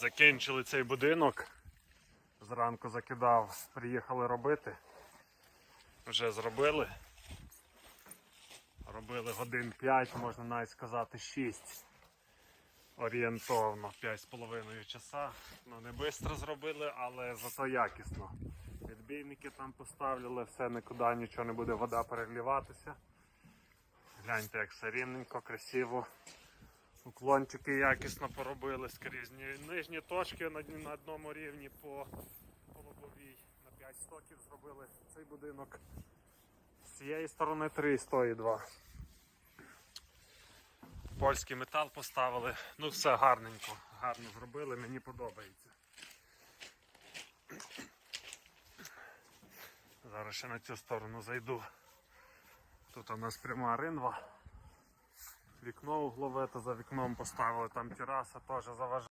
Закінчили цей будинок. Зранку закидав, приїхали робити. Вже зробили. Робили годин 5, можна навіть сказати 6. Орієнтовно 5,5 часа. Ну не швидко зробили, але зато якісно. Відбійники там поставили, все нікуди нічого не буде вода переливатися. Гляньте, як все рівненько, красиво. Уклончики якісно поробили скрізь. Ні- Нижні точки на, на одному рівні по, по лобовій. На 5 стоків зробили цей будинок. З цієї сторони 3 стої 2. Польський метал поставили. Ну все гарненько, гарно зробили, мені подобається. Зараз ще на цю сторону зайду. Тут у нас пряма ринва. Вікно углове, то за вікном поставили, там тераса теж заважає.